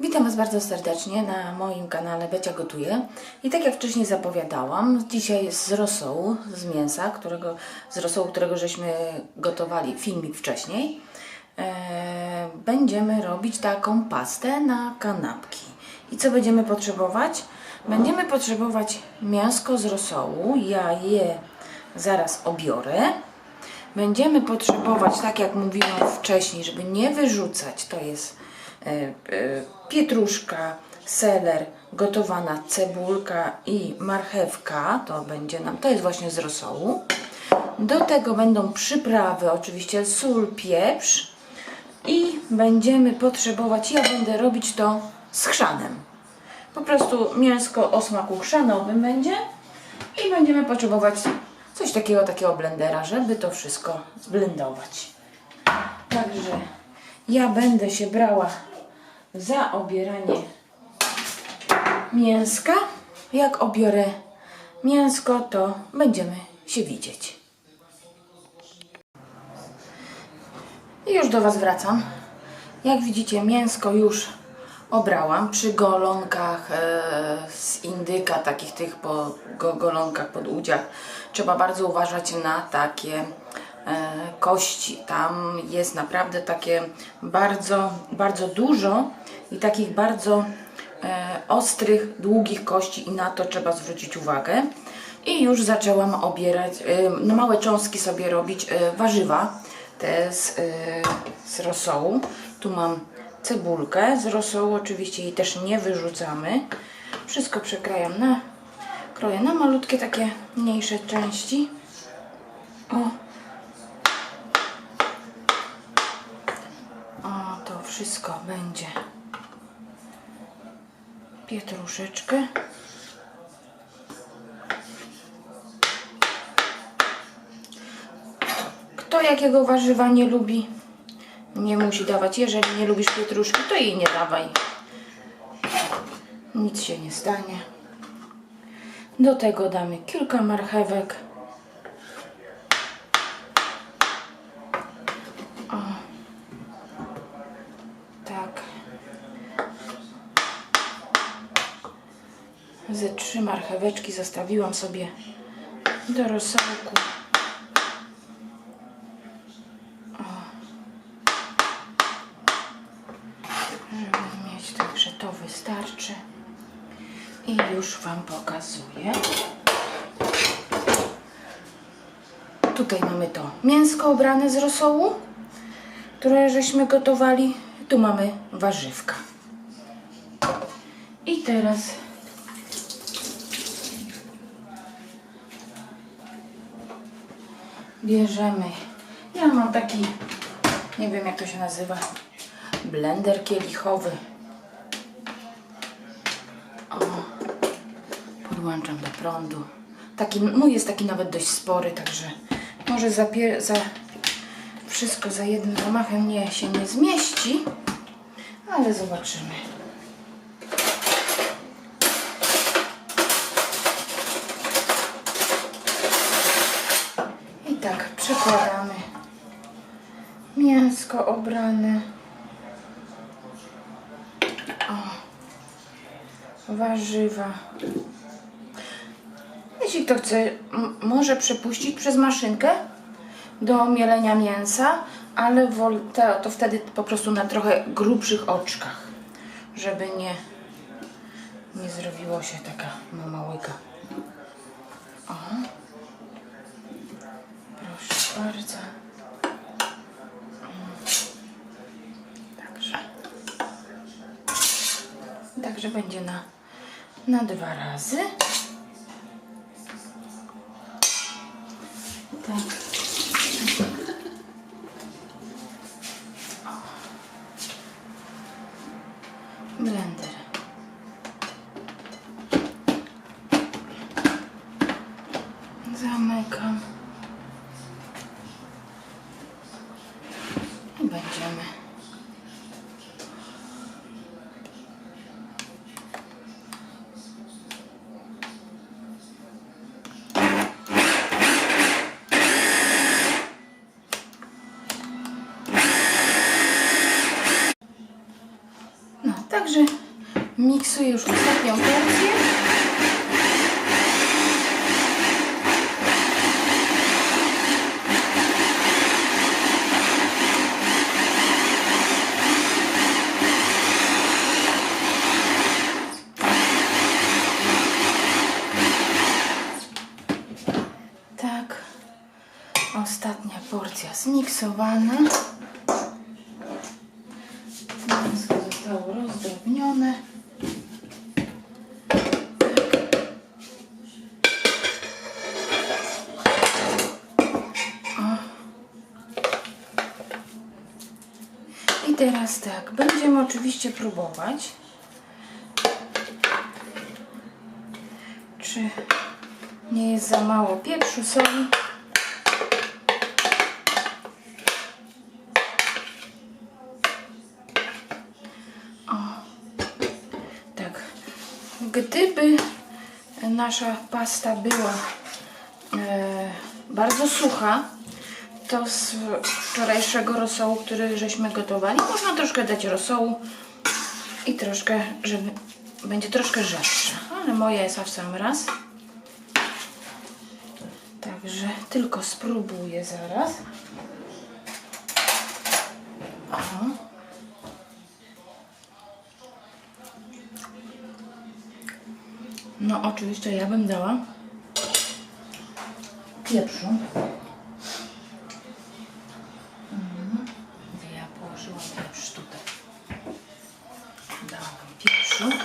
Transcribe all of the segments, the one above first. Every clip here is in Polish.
Witam Was bardzo serdecznie na moim kanale Becia Gotuje. I tak jak wcześniej zapowiadałam, dzisiaj z rosołu, z mięsa, którego, z rosołu, którego żeśmy gotowali filmik wcześniej, e, będziemy robić taką pastę na kanapki. I co będziemy potrzebować? Będziemy potrzebować mięsko z rosołu. Ja je zaraz obiorę. Będziemy potrzebować, tak jak mówiłam wcześniej, żeby nie wyrzucać, to jest e, e, pietruszka, seler, gotowana cebulka i marchewka, to będzie nam, to jest właśnie z rosołu. Do tego będą przyprawy, oczywiście sól, pieprz i będziemy potrzebować, ja będę robić to z chrzanem. Po prostu mięsko o smaku chrzanowym będzie i będziemy potrzebować coś takiego, takiego blendera, żeby to wszystko zblendować. Także ja będę się brała za obieranie mięska. Jak obiorę mięsko, to będziemy się widzieć. I już do Was wracam. Jak widzicie, mięsko już obrałam przy golonkach e, z indyka, takich tych po go, golonkach pod udziach. Trzeba bardzo uważać na takie kości. Tam jest naprawdę takie bardzo, bardzo dużo i takich bardzo e, ostrych, długich kości i na to trzeba zwrócić uwagę. I już zaczęłam obierać, e, na małe cząstki sobie robić e, warzywa, te z, e, z rosołu. Tu mam cebulkę z rosołu, oczywiście jej też nie wyrzucamy. Wszystko przekrajam na, kroję na malutkie takie mniejsze części. O. O, to wszystko będzie pietruszeczkę. Kto jakiego warzywa nie lubi, nie musi dawać. Jeżeli nie lubisz pietruszki, to jej nie dawaj. Nic się nie stanie. Do tego damy kilka marchewek. Ze trzy marcheweczki zostawiłam sobie do rosołku. Żeby mieć, także to wystarczy. I już Wam pokazuję. Tutaj mamy to mięsko obrane z rosołu, które żeśmy gotowali. Tu mamy warzywka. I teraz bierzemy. Ja mam taki, nie wiem jak to się nazywa, blender kielichowy. O, podłączam do prądu. Taki, mój jest taki nawet dość spory, także może za, za wszystko za jednym zamachem nie, się nie zmieści, ale zobaczymy. Przekładamy mięsko obrane. warzywa. Jeśli kto chce, może przepuścić przez maszynkę do mielenia mięsa, ale to wtedy po prostu na trochę grubszych oczkach, żeby nie, nie zrobiło się taka mała łyka. O. Proszę bardzo. Mm. Także. Także będzie na, na dwa razy. Tak. Blender. Zamykam. Będziemy. Także Miksuję już ostatnią porcję. Tak. Ostatnia porcja zmiksowana. Mięsko zostało rozdrobnione. O. I teraz tak, będziemy oczywiście próbować. Czy nie jest za mało pieprzu, soli? Tak. Gdyby nasza pasta była e, bardzo sucha, to z wczorajszego rosołu, który żeśmy gotowali, można troszkę dać rosołu i troszkę, żeby będzie troszkę rzadsze. Ale moja jest w sam raz. Także tylko spróbuję zaraz. Aha. No oczywiście ja bym dała pieprzu. Mhm. Gdzie ja położyłam pieprz tutaj. Dałam pieprzu.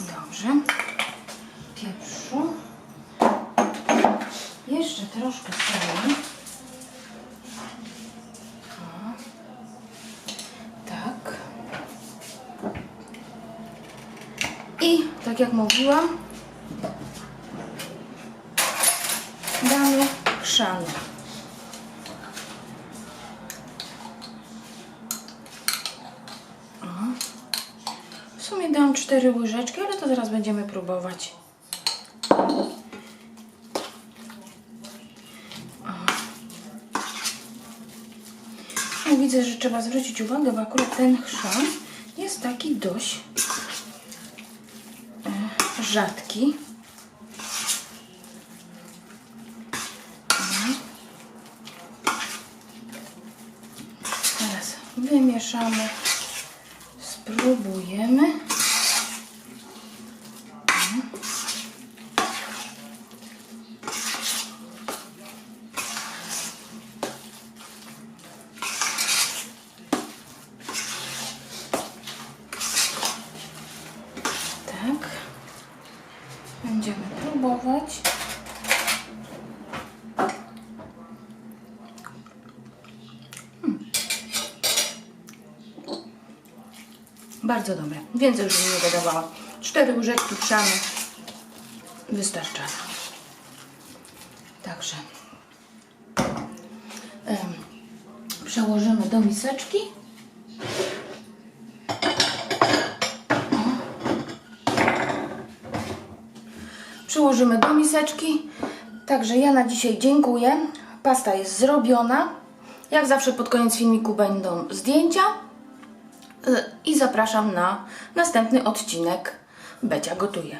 Dobrze. Pieprzu. Jeszcze troszkę soli. O. Tak. I tak jak mówiłam, damy chrzan. W sumie dam 4 łyżeczki, ale to zaraz będziemy próbować. Widzę, że trzeba zwrócić uwagę, bo akurat ten chrzan jest taki dość rzadki. Teraz wymieszamy, spróbujemy. Tak. Będziemy próbować. Hmm. Bardzo dobre. Więcej już nie dodawała. Cztery łyżeczki chrzanu wystarczają. Także przełożymy do miseczki. Przyłożymy do miseczki. Także ja na dzisiaj dziękuję. Pasta jest zrobiona. Jak zawsze pod koniec filmiku będą zdjęcia. I zapraszam na następny odcinek Becia gotuje.